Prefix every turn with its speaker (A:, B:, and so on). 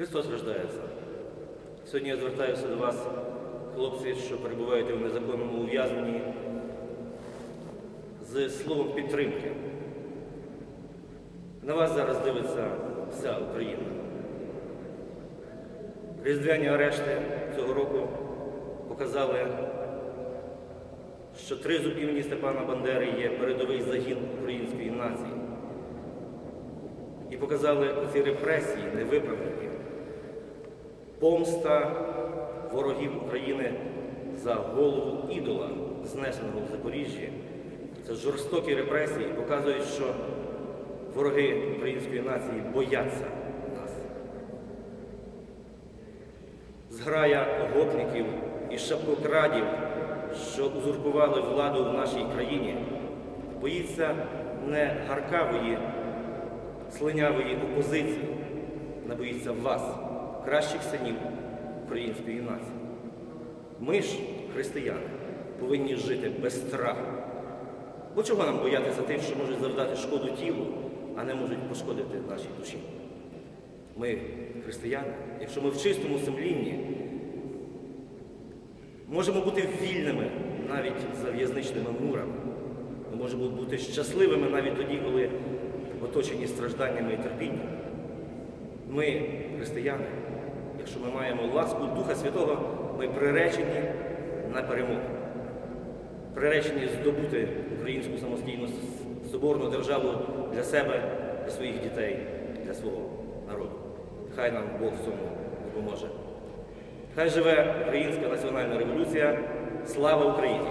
A: Христос рождається. Сьогодні я звертаюся до вас, хлопці, що перебуваєте в незаконному ув'язненні, з словом підтримки. На вас зараз дивиться вся Україна. Різдвяні арешти цього року показали, що тризуб імені Степана Бандери є передовий загін української нації. І показали ці репресії невиправдані. Помста ворогів України за голову ідола, знесеного в Запоріжжі. Це жорстокі репресії показують, що вороги української нації бояться нас. Зграя гопників і шапкокрадів, що узурпували владу в нашій країні, боїться не гаркавої, слинявої опозиції, не боїться вас, кращих синів української нації. Ми ж, християни, повинні жити без страху. Бо чого нам боятися тих, що можуть завдати шкоду тілу, а не можуть пошкодити нашій душі? Ми, християни, якщо ми в чистому сумлінні, можемо бути вільними навіть за в'язничними мурами. Ми можемо бути щасливими навіть тоді, коли оточені стражданнями і терпінням. Ми, християни, якщо ми маємо ласку Духа Святого, ми приречені на перемогу. Приречені здобути українську самостійну соборну державу для себе, для своїх дітей, для свого народу. Хай нам Бог в цьому допоможе. Хай живе Українська національна революція. Слава Україні!